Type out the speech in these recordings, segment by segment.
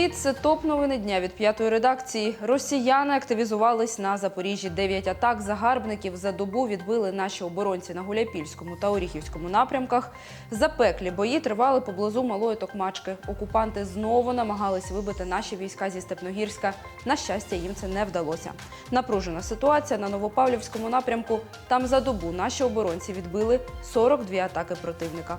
Привіт, це топ новини дня від п'ятої редакції. Росіяни активізувались на Запоріжжі. Дев'ять атак загарбників за добу відбили наші оборонці на Гуляйпільському та Оріхівському напрямках. Запеклі бої тривали поблизу малої Токмачки. Окупанти знову намагались вибити наші війська зі Степногірська. На щастя, їм це не вдалося. Напружена ситуація на Новопавлівському напрямку. Там за добу наші оборонці відбили 42 атаки противника.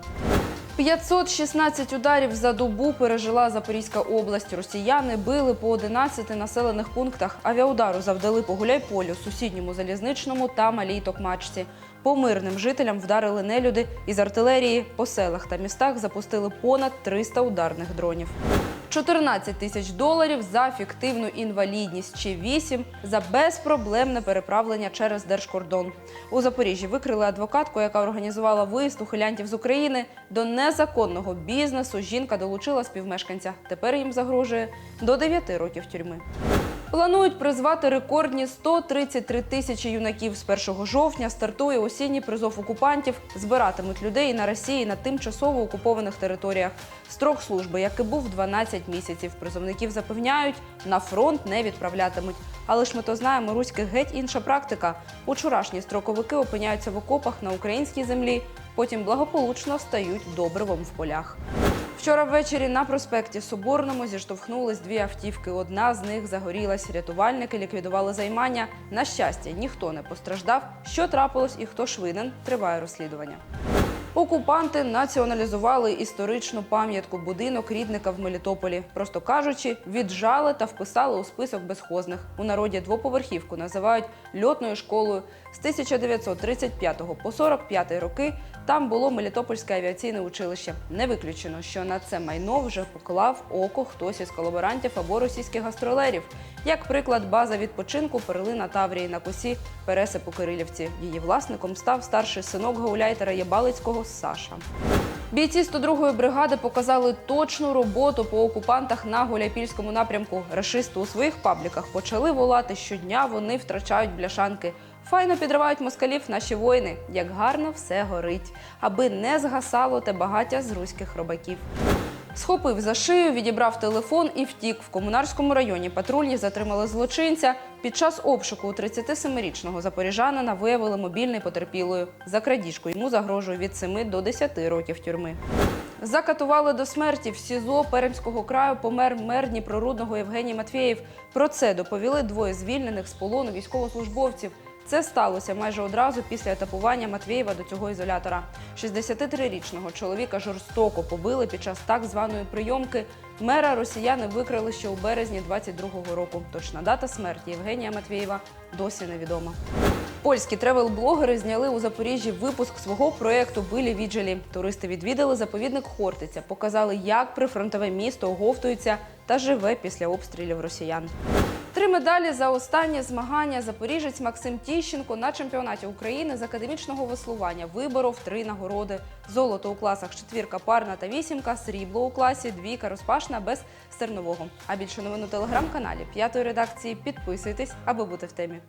516 ударів за добу пережила Запорізька область. Росіяни били по 11 населених пунктах. Авіаудару завдали по Гуляйполю, сусідньому залізничному та малій Токмачці. По мирним жителям вдарили нелюди із артилерії. По селах та містах запустили понад 300 ударних дронів. 14 тисяч доларів за фіктивну інвалідність чи 8 за безпроблемне переправлення через держкордон. У Запоріжжі викрили адвокатку, яка організувала виїзд ухилянтів з України. До незаконного бізнесу жінка долучила співмешканця. Тепер їм загрожує до 9 років тюрми. Планують призвати рекордні 133 тисячі юнаків. З 1 жовтня стартує осінній призов окупантів. Збиратимуть людей на Росії на тимчасово окупованих територіях. Строк служби, як і був 12 місяців. Призовників запевняють, на фронт не відправлятимуть. Але ж ми то знаємо, руських геть інша практика. Учорашні строковики опиняються в окопах на українській землі, потім благополучно стають добривом в полях. Вчора ввечері на проспекті Соборному зіштовхнулись дві автівки. Одна з них загорілась. Рятувальники ліквідували займання. На щастя, ніхто не постраждав. Що трапилось і хто ж винен, триває розслідування. Окупанти націоналізували історичну пам'ятку будинок рідника в Мелітополі. Просто кажучи, віджали та вписали у список безхозних. У народі двоповерхівку називають льотною школою. З 1935 по 45 роки там було Мелітопольське авіаційне училище. Не виключено, що на це майно вже поклав око хтось із колаборантів або російських гастролерів. Як приклад, база відпочинку перлина Таврії на косі пересипу Кирилівці. Її власником став старший синок гауляйтера Єбалицького Саша. Бійці 102-ї бригади показали точну роботу по окупантах на Гуляйпільському напрямку. Рашисти у своїх пабліках почали волати щодня. Вони втрачають бляшанки. Файно підривають москалів наші воїни. Як гарно все горить, аби не згасало те багаття з руських робаків. Схопив за шию, відібрав телефон і втік. В комунарському районі патрульні затримали злочинця. Під час обшуку у 37-річного запоріжанина виявили мобільний потерпілою. За крадіжку йому загрожує від 7 до 10 років тюрми. Закатували до смерті в СІЗО Пермського краю помер мер Дніпрорудного Євгеній Матвєєв. Про це доповіли двоє звільнених з полону військовослужбовців. Це сталося майже одразу після етапування Матвєєва до цього ізолятора. 63-річного чоловіка жорстоко побили під час так званої прийомки. Мера росіяни викрили ще у березні 22-го року. Точна дата смерті Євгенія Матвєєва досі невідома. Польські тревел-блогери зняли у Запоріжжі випуск свого проєкту Билі Віджелі. Туристи відвідали заповідник Хортиця, показали, як прифронтове місто оговтується та живе після обстрілів росіян. Три медалі за останні змагання. Запоріжець Максим Тіщенко на чемпіонаті України з академічного веслування. Виборов три нагороди: золото у класах четвірка, парна та вісімка, срібло у класі, двійка розпашна без стернового. А більше новин у телеграм-каналі п'ятої редакції. Підписуйтесь, аби бути в темі.